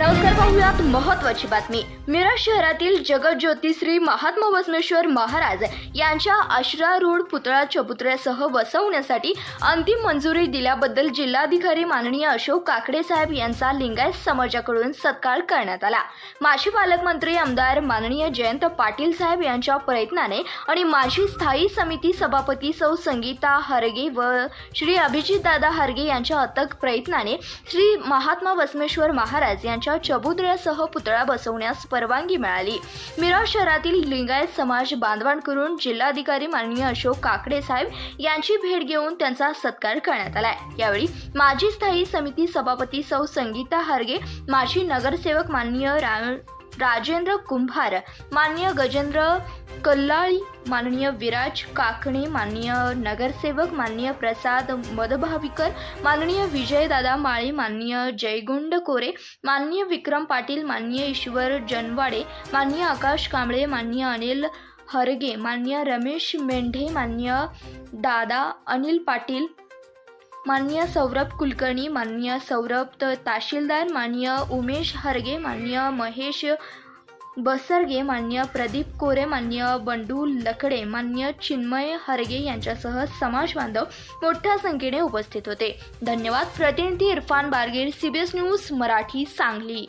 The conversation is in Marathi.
महत्वाची बातमी. मिरज शहरातील जगज्योती श्री महात्मा वसमेश्वर महाराज यांच्या आश्रारूढ पुतळा चबुतऱ्यासह बसवण्यासाठी अंतिम मंजुरी दिल्याबद्दल जिल्हाधिकारी माननीय अशोक काकडे साहेब यांचा लिंगायत समाजाकडून सत्कार करण्यात आला. माजी पालकमंत्री आमदार माननीय जयंत पाटील साहेब यांच्या प्रयत्नाने आणि माजी स्थायी समिती सभापती सौ संगीता हरगे व श्री अभिजितदादा हरगे यांच्या अथक प्रयत्नाने श्री महात्मा वसमेश्वर महाराज यांच्या चबुतऱ्यासह पुतळा बसवण्यास परवानगी मिळाली. मिरज शहरातील लिंगायत समाज बांधवांकडून जिल्हाधिकारी माननीय अशोक काकडे साहेब यांची भेट घेऊन त्यांचा सत्कार करण्यात आलाय. यावेळी माजी स्थायी समिती सभापती सौ संगीता हारगे माजी नगरसेवक माननीय रा राजेंद्र कुंभार माननीय गजेंद्र कल्लाळी माननीय विराज काकणे माननीय नगरसेवक माननीय प्रसाद मदभाविकर माननीय विजयदादा माळे माननीय जयगुंड कोरे माननीय विक्रम पाटील माननीय ईश्वर जनवाडे माननीय आकाश कांबळे माननीय अनिल हरगे माननीय रमेश मेंढे माननीय दादा अनिल पाटील माननीय सौरभ कुलकर्णी माननीय सौरभ त- तहसीलदार माननीय उमेश हरगे माननीय महेश बसरगे माननीय प्रदीप कोरे माननीय बंडू लकडे माननीय चिन्मय हरगे यांच्यासह समाज बांधव मोठ्या संख्येने उपस्थित होते. धन्यवाद. प्रतिनिधी इरफान बारगीर सीबीएस न्यूज मराठी सांगली.